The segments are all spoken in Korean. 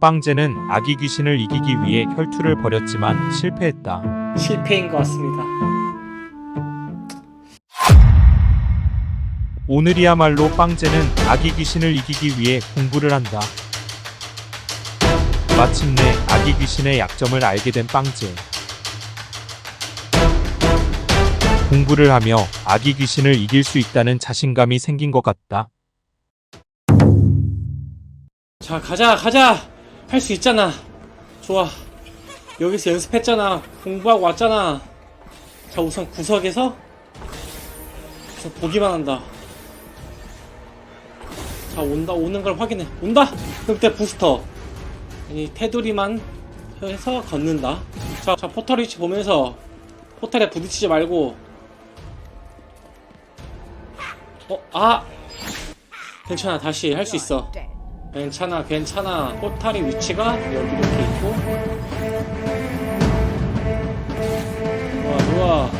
빵제는 아기 귀신을 이기기 위해 혈투를 벌였지만 실패했다. 실패인 것 같습니다. 오늘이야말로 빵제는 아기 귀신을 이기기 위해 공부를 한다. 마침내 아기 귀신의 약점을 알게 된 빵제. 공부를 하며 아기 귀신을 이길 수 있다는 자신감이 생긴 것 같다. 자, 가자, 가자! 할 수 있잖아. 좋아. 여기서 연습했잖아. 공부하고 왔잖아. 자, 우선 구석에서 우선 보기만 한다. 자, 온다, 오는 걸 확인해. 온다! 그때 부스터. 이 테두리만 해서 걷는다. 자, 자, 포털 위치 보면서 포털에 부딪히지 말고. 어, 아! 괜찮아, 다시 할 수 있어. 괜찮아 괜찮아. 포탈의 위치가 여기 이렇게 있고. 좋아 좋아.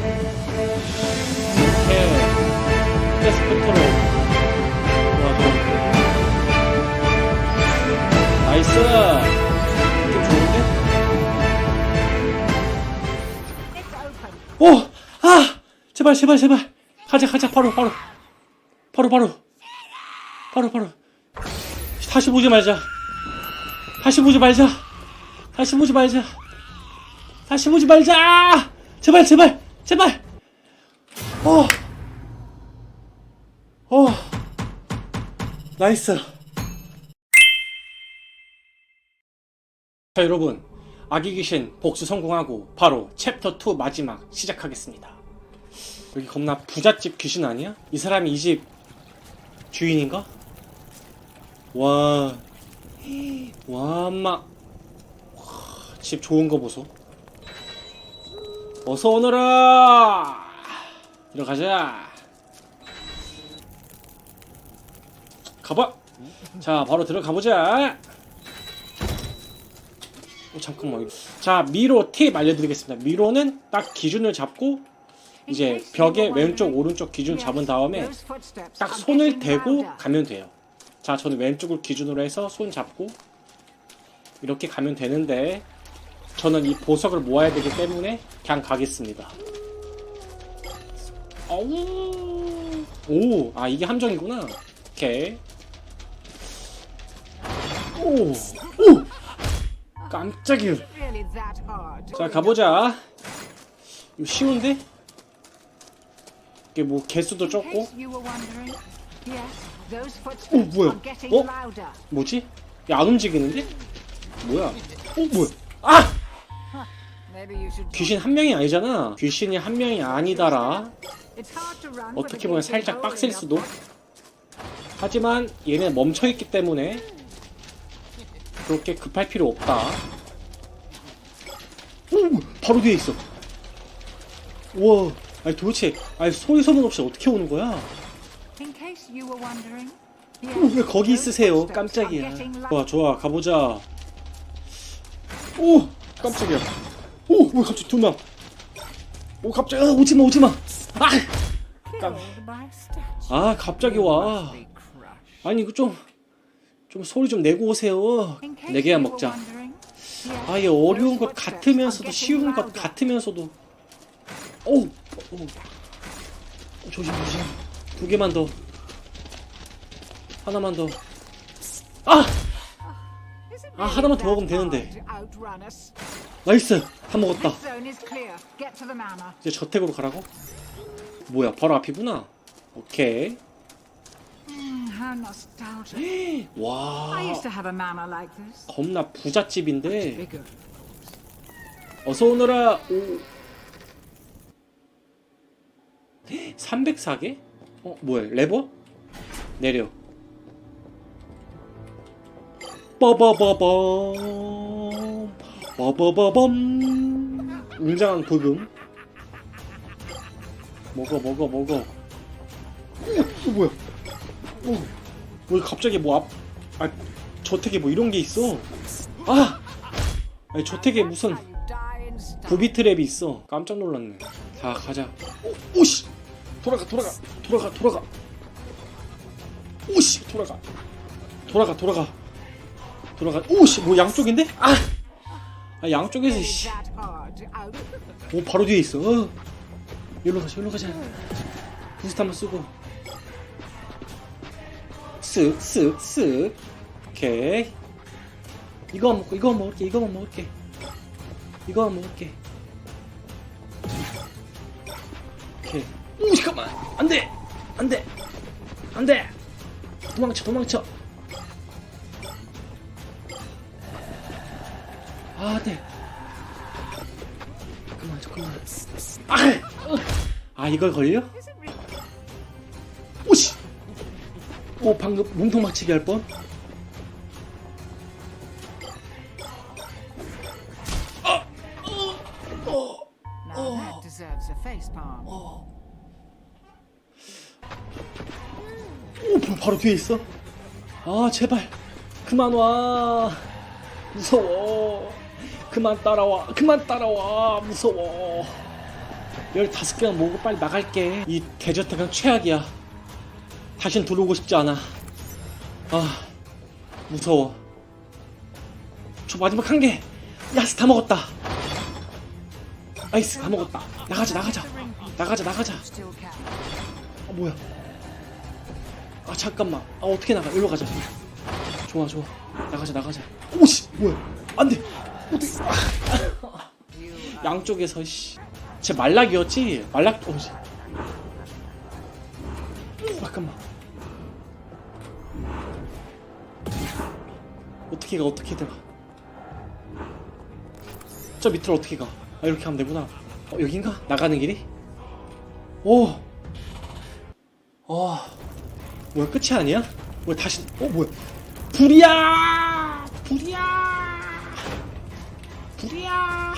이렇게 패스포트로. 좋아 좋아. 나이스! 느낌 좋은데? 오! 아! 제발 제발 제발. 가자 가자. 바로 바로. 바로 바로. 바로 바로 다시 보지 말자. 다시 보지 말자. 다시 보지 말자. 다시 보지 말자. 제발, 제발, 제발. 어. 어. 나이스. 자, 여러분. 아기 귀신 복수 성공하고 바로 챕터 2 마지막 시작하겠습니다. 여기 겁나 부잣집 귀신 아니야? 이 사람이 이 집 주인인가? 와, 와, 엄마. 와, 집 좋은 거 보소. 어서 오너라! 들어가자. 가봐! 자, 바로 들어가보자! 어, 잠깐만. 자, 미로 팁 알려드리겠습니다. 미로는 딱 기준을 잡고, 이제 벽에 왼쪽, 오른쪽 기준 잡은 다음에 딱 손을 대고 가면 돼요. 자, 저는 왼쪽을 기준으로 해서 손 잡고 이렇게 가면 되는데 저는 이 보석을 모아야 되기 때문에 그냥 가겠습니다. 어우. 오, 아 이게 함정이구나. 오케이. 오, 오, 깜짝이야. 자, 가보자. 이거 쉬운데? 이게 뭐 개수도 적고 오 뭐야? 어? 뭐지? 야, 안 움직이는데? 뭐야? 어, 뭐야? 아! 귀신 한 명이 아니잖아. 귀신이 한 명이 아니다라. 어떻게 보면 살짝 빡셀 수도. 하지만 얘는 멈춰있기 때문에 그렇게 급할 필요 없다. 오! 바로 뒤에 있어. 우와. 아니 도대체 아니 소리 소문 없이 어떻게 오는 거야? 어, 왜 거기 있으세요? 깜짝이야. 좋아, 좋아, 가보자. 오, 깜짝이야. 오, 왜 갑자기 두 명? 오, 갑자기, 아, 오지마, 오지마. 아, 깜, 아, 갑자기 와. 아니, 이거 좀, 좀 소리 좀 내고 오세요. 네 개야 먹자. 아, 얘 어려운 것 같으면서도 쉬운 것 같으면서도. 오, 오, 조심, 조심. 두 개만 더. 하나만 더. 아! 아 하나만 더 먹으면 되는데. 나이스! 다 먹었다. 다 이제 저택으로 가라고? 뭐야, 바로 앞이구나. 오케이. 와, 겁나 부잣집인데. 어서 오너라. 오. 304개? 어, 뭐야, 레버? 내려. 빠바바밤. 빠바바밤. 웅장한 부금. 먹어, 먹어, 먹어. 어, 어, 뭐야? 어, 왜 갑자기 뭐 앞, 아, 저택에 뭐 이런 게 있어? 아! 아니, 저택에 무슨 부비 트랩이 있어. 깜짝 놀랐네. 자, 가자. 오, 오씨! 돌아가, 돌아가, 돌아가, 돌아가. 오씨, 돌아가. 돌아가, 돌아가. 돌아가 오씨 뭐 양쪽인데? 아! 아 양쪽에서 씨. 오 바로 뒤에 있어. 어. 여기로 가자 여기로 가자. 부스트 한번 쓰고. 쓱쓱쓱. 오케이. 이거만 먹고 이거만 먹을게 이거만 먹을게. 이거만 먹을게. 오케이. 오 잠깐만. 안돼! 안돼! 안돼! 도망쳐 도망쳐 아 안돼 잠깐만 잠깐만 아, 어. 아 이걸 걸려? 오씨 오 방금 몸통 맞히기 할 뻔? Palm. 오 바- 바로 뒤에 있어 아 제발 그만 와 무서워 그만 따라와 그만 따라와 무서워. 15개만 모으고 빨리 나갈게. 이 대저택은 최악이야. 다신 들어오고 싶지 않아. 아 무서워. 저 마지막 한개. 야스 다 먹었다. 아이스 다 먹었다. 나가자 나가자. 나가자 나가자. 아 뭐야. 아 잠깐만. 아 어떻게 나가? 일로 가자. 좋아 좋아. 나가자 나가자. 오씨 뭐야. 안돼 아, 양쪽에서 씨 쟤 말락이었지? 말락 오씨. 잠깐만. 어떻게 가 어떻게 들어가? 저 밑으로 어떻게 가? 아, 이렇게 하면 되구나. 어, 여긴가? 나가는 길이? 오. 어, 뭐야 끝이 아니야? 뭐야 다시 어 뭐야? 불이야! 불이야 불이야.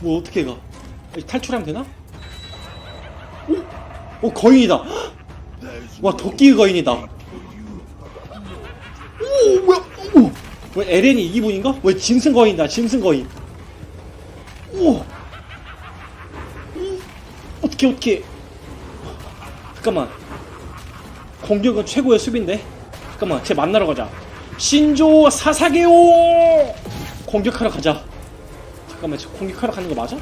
뭐 어떻게 가? 탈출하면 되나? 오, 오 거인이다. 와 도끼 거인이다. 오 뭐야? 오! 뭐 에렌이 이기분인가? 왜 짐승 거인이다 짐승 거인. 오! 어떻게 어떻게? 잠깐만. 공격은 최고의 수비인데? 잠깐만 쟤 만나러 가자 신조 사사게오! 공격하러 가자. 잠깐만 저 공격하러 가는 거 맞아?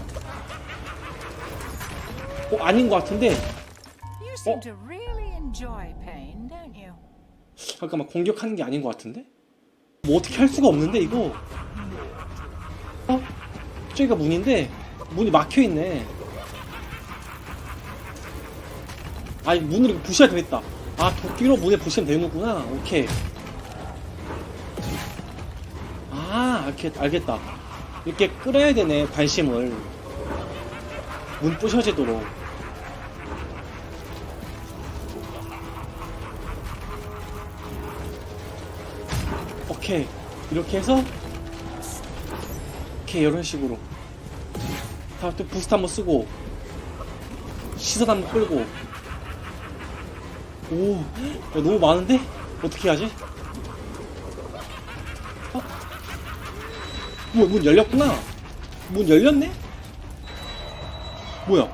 어 아닌 것 같은데. You? 잠깐만 공격하는 게 아닌 것 같은데? 뭐 어떻게 할 수가 없는데 이거? 어? 저기가 문인데? 문이 막혀 있네. 아니 문을 부셔야 되겠다. 아 도끼로 문에 부시면 되는구나. 오케이 아 이렇게 알겠다. 이렇게 끌어야 되네 관심을. 문 부셔지도록. 오케이. 이렇게 해서 오케이 이런 식으로. 다 또 부스트 한번 쓰고 시선 한번 끌고. 오 야, 너무 많은데? 어떻게 하지? 어? 뭐야 문 열렸구나 문 열렸네? 뭐야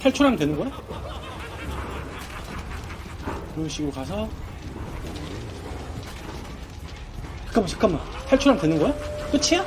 탈출하면 되는 거야? 이런 식으로 가서 잠깐만 잠깐만 탈출하면 되는 거야? 끝이야?